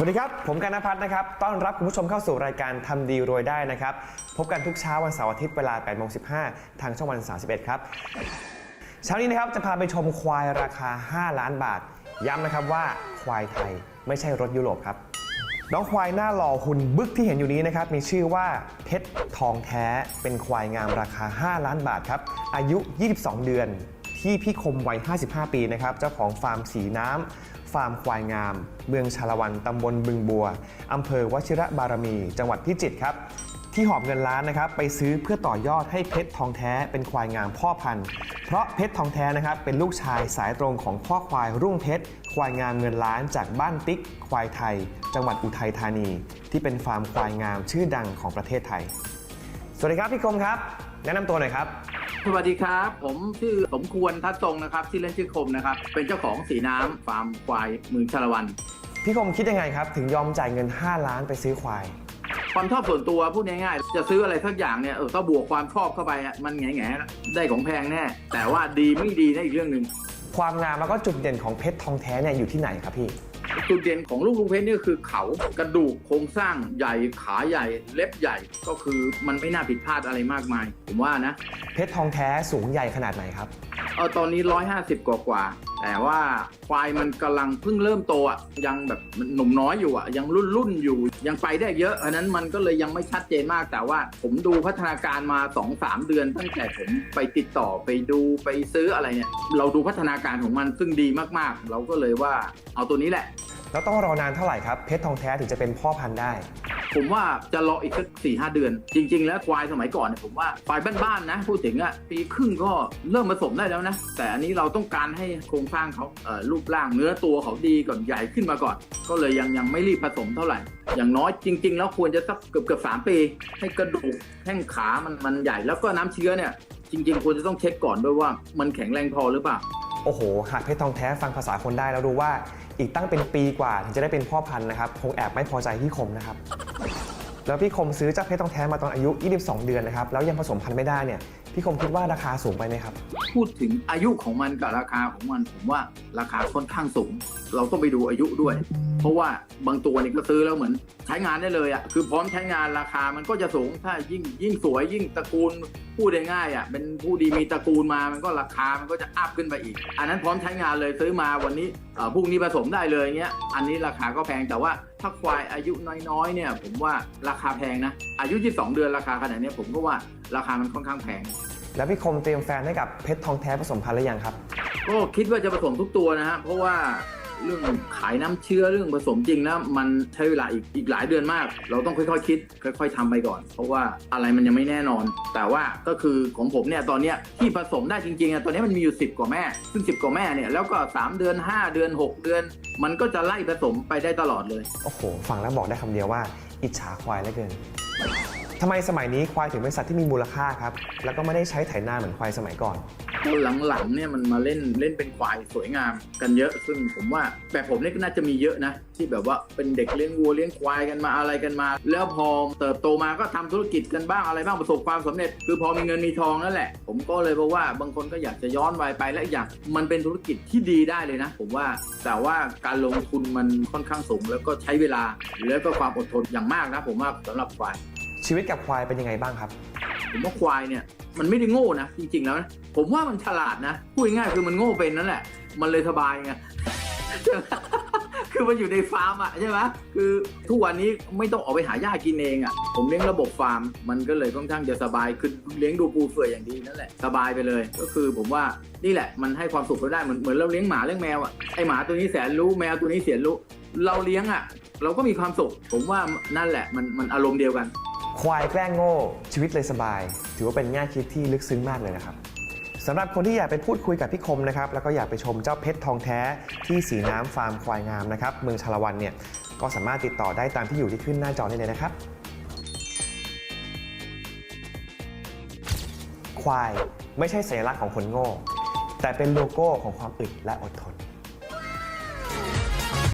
สวัสดีครับ ผมกันนพัฒน์นะครับ ต้อนรับคุณผู้ชมเข้าสู่รายการทำดีรวยได้นะครับ พบกันทุกเช้าวันเสาร์อาทิตย์เวลา8โมง15 ทางช่องวัน 31 ครับ เช้านี้นะครับจะพาไปชมควายราคา 5 ล้านบาท ย้ำนะครับว่าควายไทยไม่ใช่รถยุโรปครับ น้องควายหน้าหล่อหุ่นบึกที่เห็นอยู่นี้นะครับ มีชื่อว่าเพชรทองแท้ เป็นควายงามราคา 5 ล้านบาทครับ อายุ 22 เดือน ที่พี่คมวัย 55 ปีนะครับเจ้าของฟาร์มสีน้ำ ฟาร์มควายงาม เมืองชาละวันตำบลบึงบัวอำเภอวชิระบารมี จังหวัดพิจิตรครับที่หอบเงินล้านนะครับไปซื้อเพื่อต่อยอดให้เพชรทองแท้เป็นควายงามพ่อพันธุ์ เพราะเพชรทองแท้นะครับเป็นลูกชายสายตรงของพ่อควายรุ่งเพชรควายงามเงินล้านจากบ้านติ๊ก ควายไทย จังหวัดอุทัยธานี ที่เป็นฟาร์มควายงามชื่อดังของประเทศไทย สวัสดีครับพี่คมครับ แนะนำตัวหน่อยครับ สวัสดีครับ ผมชื่อสมควรทัดทรงนะครับชื่อเล่นชื่อคมนะครับ เป็นเจ้าของสีน้ำฟาร์มควายเมืองชาละวัน พี่คมคิดยังไงครับ ถึงยอมจ่ายเงิน 5 ล้านไปซื้อควาย ความชอบส่วนตัวพูดง่ายๆ จะซื้ออะไรสักอย่างเนี่ยเออก็บวกความชอบเข้าไปอะมันแง่ๆได้ของแพงแน่ แต่ว่าดีไม่ดีนั่นอีกเรื่องหนึ่งความงามแล้วก็จุดเด่นของเพชรทองแท้เนี่ยอยู่ที่ไหนครับพี่ จุดเด่นของลูกลุงเพชรนี่ก็คือเขากระดูกโครงสร้างใหญ่ขาใหญ่ เล็บใหญ่ก็คือมันไม่น่าผิดพลาดอะไรมากมาย ผมว่านะ เพชรทองแท้สูงใหญ่ขนาดไหนครับเออตอนนี้ 150 กว่ากว่าๆแต่ว่าควายมันกำลังเพิ่งเริ่มโตอะยังแบบมันหนุ่มน้อยอยู่อะยังรุ่นรุ่นๆอยู่ ยังไปได้เยอะอันนั้นมันก็เลยยังไม่ชัดเจนมากแต่ว่าผมดูพัฒนาการมา 2-3 เดือน ตั้งแต่ผมไปติดต่อไปดูไปซื้ออะไรเนี่ย เราดูพัฒนาการของมันซึ่งดีมากๆ เราก็เลยว่าเอาตัวนี้แหละ แล้วต้องรอนานเท่าไหร่ครับเพชรทองแท้ถึงจะเป็นพ่อพันธุ์ได้ ผมว่าจะรออีกสักสี่ห้าเดือน จริง ๆ แล้วควายสมัยก่อนเนี่ยผมว่าควายบ้านๆนะพูดถึงอะปีครึ่งก็เริ่มผสมได้แล้วนะ แต่อันนี้เราต้องการให้โครงสร้างเขาเอ่อรูปร่างเนื้อตัวเขาดีก่อนใหญ่ขึ้นมาก่อน ก็เลยยังยังไม่รีบผสมเท่าไหร่ อย่างน้อยจริง ๆ แล้วควรจะสักเกือบเกือบสามปี ให้กระดูกแข้งขามันมันใหญ่แล้วก็น้ำเชื้อเนี่ยจริง ๆ ควรจะต้องเช็คก่อนด้วยว่ามันแข็งแรงพอหรือเปล่า โอ้โหหากเพชรทองแท้ฟังภาษาคนได้แล้วรู้ว่า อีกตั้งเป็นปีกว่าถึงจะได้เป็นพ่อพันธุ์นะครับคงแอบไม่พอใจพี่คมนะครับแล้วพี่คมซื้อเจ้าเพชรทองแท้มาตอนอายุ 22 เดือนนะครับแล้วยังผสมพันธุ์ไม่ได้เนี่ย พี่คมคิดว่าราคาสูงไปไหมครับ พูดถึงอายุของมันกับราคาของมันผมว่าราคาค่อนข้างสูง เราต้องไปดูอายุด้วย เพราะว่าบางตัวนี่ก็ซื้อแล้วเหมือน ใช้งานได้เลยอะคือพร้อมใช้งานราคามันก็จะสูงถ้ายิ่งยิ่งสวยยิ่งตระกูลพูดได้ง่ายอะเป็นผู้ดีมีตระกูลมามันก็ราคามันก็จะอัพขึ้นไปอีก อันนั้นพร้อมใช้งานเลยซื้อมาวันนี้พรุ่งนี้ผสมได้เลยเงี้ยอันนี้ราคาก็แพงแต่ว่าถ้าควายอายุน้อยๆเนี่ย ผมว่าราคาแพงนะ อายุ 22 เดือนราคาขนาดเนี้ยผมก็ว่าราคามันค่อนข้างแพง แล้วพี่คมเตรียมแฟนให้กับเพชรทองแท้ผสมพันธุ์หรือยังครับ ก็คิดว่าจะผสมทุกตัวนะฮะเพราะว่า เรื่องขายน้ำเชื้อเรื่องผสมจริงนะมันใช้เวลาอีกอีกหลายเดือนมาก เราต้องค่อยๆคิด ค่อย ๆทำไปก่อน เพราะว่าอะไรมันยังไม่แน่นอน แต่ว่าก็คือของผมเนี่ยตอนเนี้ยที่ผสมได้จริงๆอะตอนนี้มันมีอยู่ 10 กว่าแม่ ซึ่ง 10 กว่าแม่เนี่ยแล้วก็ 3 เดือน 5 เดือน 6 เดือน มันก็จะไล่ผสมไปได้ตลอดเลยโอ้โหฟังแล้วบอกได้คำเดียวว่า อิจฉาควายเหลือเกินทำไมสมัยนี้ควายถึงเป็นสัตว์ที่มีมูลค่าครับแล้วก็ไม่ได้ใช้ไถนาเหมือนควายสมัยก่อน หลังๆเนี่ยมันมาเล่นเล่นเป็นควายสวยงามกันเยอะ ซึ่งผมว่าแบบผมเนี่ยก็น่าจะมีเยอะนะ ที่แบบว่าเป็นเด็กเลี้ยงวัวเลี้ยงควายกันมาอะไรกันมา แล้วพอเติบโตมาก็ทำธุรกิจกันบ้างอะไรบ้างประสบความสำเร็จ คือพอมีเงินมีทองนั่นแหละ ผมก็เลยบอกว่าบางคนก็อยากจะย้อนวัยไปและอีกอย่างมันเป็นธุรกิจที่ดีได้เลยนะ ผมว่าแต่ว่าการลงทุนมันค่อนข้างสูง แล้วก็ใช้เวลาแล้วก็ความอดทนอย่างมากนะ ผมว่าสำหรับควายชีวิตกับควายเป็นยังไงบ้างครับผมว่าควายเนี่ย มันไม่ได้โง่นะจริงๆแล้วนะผมว่ามันฉลาดนะพูดง่ายคือมันโง่เป็นนั่นแหละ มันเลยสบายไงคือมันอยู่ในฟาร์มอะใช่ไหมคือทุกวันนี้ไม่ต้องออกไปหาหญ้ากินเองอะ ผมเลี้ยงระบบฟาร์ม มันก็เลยค่อนข้างจะสบายคือเลี้ยงดูปูเฟื่อยอย่างดีนั่นแหละสบายไปเลย ก็คือผมว่านี่แหละ มันให้ความสุขเราได้เหมือนเหมือนเราเลี้ยงหมาเลี้ยงแมวอะไอหมาตัวนี้แสนรู้แมวตัวนี้แสนรู้ เราเลี้ยงอะ เราก็มีความสุข ผมว่านั่นแหละมันมันอารมณ์เดียวกัน ควายแกล้งโง่ ชีวิตเลยสบาย ถือว่าเป็นแง่คิดที่ลึกซึ้งมากเลยนะครับสำหรับคนที่อยากไปพูดคุยกับพี่คมนะครับแล้วก็อยากไปชมเจ้าเพชรทองแท้ที่สีน้ำฟาร์มควายงามนะครับเมืองชาละวันเนี่ยก็สามารถติดต่อได้ตามที่อยู่ที่ขึ้นหน้าจอได้เลยนะครับ ควายไม่ใช่สัญลักษณ์ของคนโง่ แต่เป็นโลโก้ของความอึดและอดทน